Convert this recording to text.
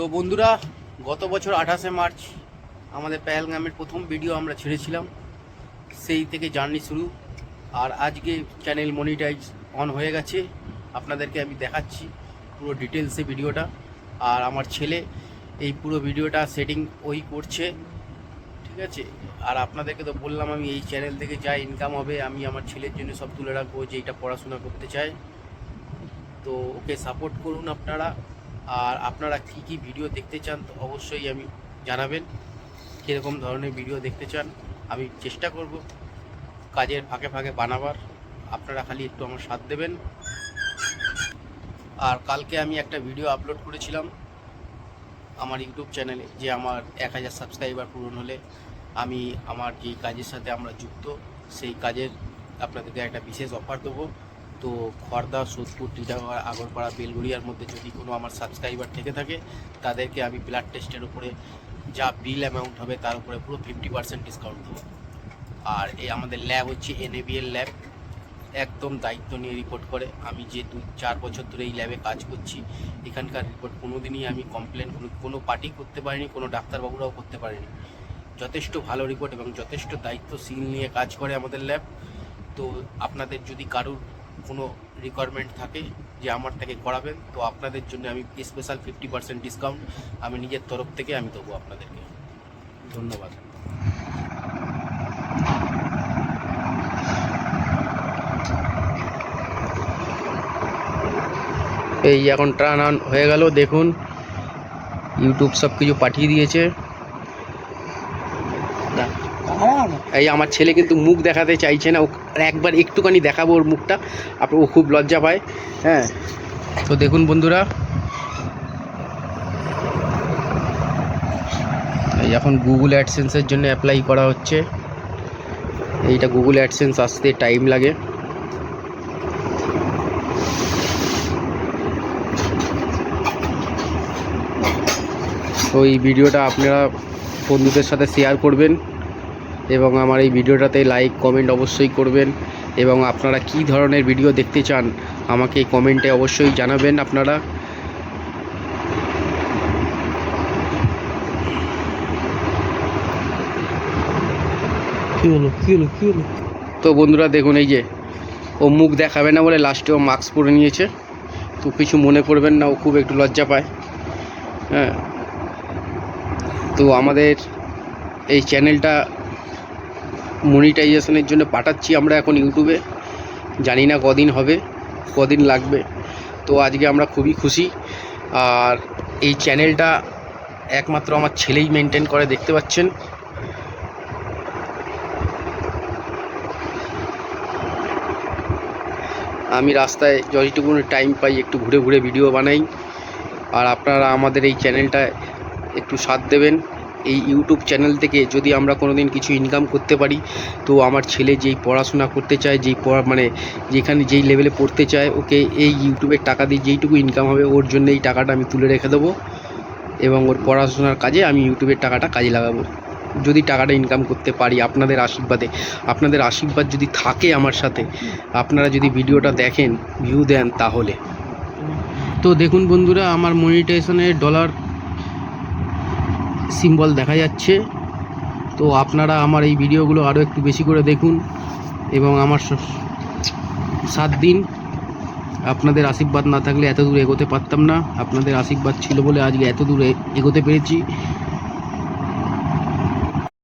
তো বন্ধুরা, গত বছর আঠাশে মার্চ আমাদের পেহেলগামের প্রথম ভিডিও আমরা ছেড়েছিলাম। সেই থেকে জার্নি শুরু। আর আজকে চ্যানেল মনিটাইজ অন হয়ে গেছে। আপনাদেরকে আমি দেখাচ্ছি পুরো ডিটেলসে ভিডিওটা। আর আমার ছেলে এই পুরো ভিডিওটা সেটিং ওই করছে। ঠিক আছে? আর আপনাদেরকে তো বললাম, আমি এই চ্যানেল থেকে যা ইনকাম হবে, আমি আমার ছেলের জন্য সব তুলে রাখব, যে যেইটা পড়াশোনা করতে চায়। তো ওকে সাপোর্ট করুন আপনারা। আর আপনারা কী কী ভিডিও দেখতে চান, তো অবশ্যই আমি জানাবেন। কীরকম ধরনের ভিডিও দেখতে চান, আমি চেষ্টা করব কাজের ফাঁকে ফাঁকে বানাবার। আপনারা খালি একটু আমার সাথ দেবেন। আর কালকে আমি একটা ভিডিও আপলোড করেছিলাম আমার ইউটিউব চ্যানেলে যে আমার এক হাজার সাবস্ক্রাইবার পূরণ হলে আমি আমার যেই কাজের সাথে আমরা যুক্ত, সেই কাজের আপনাদেরকে একটা বিশেষ অফার দেবো। তো খড়দা সোদপুর টিটাগড় আগরপাড়া, বেলগুড়িয়ার মধ্যে যদি কোনো আমার সাবস্ক্রাইবার থেকে থাকে, তাদেরকে আমি ব্লাড টেস্টের উপরে যা বিল অ্যামাউন্ট হবে তার উপরে পুরো ফিফটি পার্সেন্ট ডিসকাউন্ট দেবো। আর এই আমাদের ল্যাব হচ্ছে এনএবিএল ল্যাব একদম দায়িত্ব নিয়ে রিপোর্ট করে। আমি যে দু, চার বছর ধরে এই ল্যাবে কাজ করছি, এখানকার রিপোর্ট কোনো দিনই আমি কমপ্লেন কোনো কোনো পার্টি করতে পারিনি, কোনো ডাক্তারবাবুরাও করতে পারেনি। যথেষ্ট ভালো রিপোর্ট এবং যথেষ্ট দায়িত্বশীল নিয়ে কাজ করে আমাদের ল্যাব তো আপনাদের যদি কারুর কোনো রিকোয়ারমেন্ট থাকে যে আমার থেকে করাবেন তো আপনাদের জন্য আমি স্পেশাল ফিফটি পার্সেন্ট ডিসকাউন্ট আমি নিজের তরফ থেকে আমি দেবো আপনাদেরকে। ধন্যবাদ। এই এখন ট্রান অন হয়ে গেল দেখুন। ইউটিউব সব কিছু পাঠিয়ে দিয়েছে। এই আমার ছেলে কিন্তু মুখ দেখাতে চাইছে না ও একবার একটুখানি দেখাবো ওর মুখটা। আপনার ও খুব লজ্জা পায় হ্যাঁ। তো দেখুন বন্ধুরা, এই এখন গুগল অ্যাডসেন্সের জন্য অ্যাপ্লাই করা হচ্ছে। এইটা গুগল অ্যাডসেন্স আসতে টাইম লাগে। তো এই ভিডিওটা আপনারা বন্ধুদের সাথে শেয়ার করবেন। এবং আমার এই ভিডিওটাতে লাইক কমেন্ট অবশ্যই করবেন। এবং আপনারা কি ধরনের ভিডিও দেখতে চান আমাকে কমেন্টে অবশ্যই জানাবেন আপনারা। তো বন্ধুরা দেখুন এই যে ও মুখ দেখাবে না বলে লাস্টে ও মাস্ক পরে নিয়েছে। তো কিছু মনে করবেন না ও খুব একটু লজ্জা পায়। হ্যাঁ। তো আমাদের এই চ্যানেলটা মনিটাইজেশনের জন্য পাঠাচ্ছি আমরা এখন ইউটিউবে জানি না কদিন হবে, কদিন লাগবে। তো আজকে আমরা খুবই খুশি। আর এই চ্যানেলটা একমাত্র আমার ছেলেই মেনটেন করে, দেখতে পাচ্ছেন? আমি রাস্তায় যতটুকু টাইম পাই, একটু ঘুরে ঘুরে ভিডিও বানাই। আর আপনারা আমাদের এই চ্যানেলটা একটু সাথ দেবেন। এই ইউটিউব চ্যানেল থেকে যদি আমরা কোনো দিন কিছু ইনকাম করতে পারি, তো আমার ছেলে যেই পড়াশোনা করতে চায়, যেই পড়া মানে যেখানে যেই লেভেলে পড়তে চায়, ওকে এই ইউটিউবের টাকা দিয়ে যেইটুকু ইনকাম হবে, ওর জন্য এই টাকাটা আমি তুলে রেখে দেবো এবং ওর পড়াশোনার কাজে আমি ইউটিউবের টাকাটা কাজে লাগাবো। যদি টাকাটা ইনকাম করতে পারি আপনাদের আশীর্বাদে, আপনাদের আশীর্বাদ যদি থাকে আমার সাথে, আপনারা যদি ভিডিওটা দেখেন ভিউ দেন তাহলে। তো দেখুন বন্ধুরা, আমার মনিটাইজেশনে ডলার সিম্বল দেখা যাচ্ছে। তো আপনারা আমার এই ভিডিওগুলো আরও একটু বেশি করে দেখুন এবং আমার সাত দিন আপনাদের আশীর্বাদ না থাকলে এত দূর এগোতে পারতাম না। আপনাদের আশীর্বাদ ছিল বলে আজকে এত দূর এগোতে পেরেছি।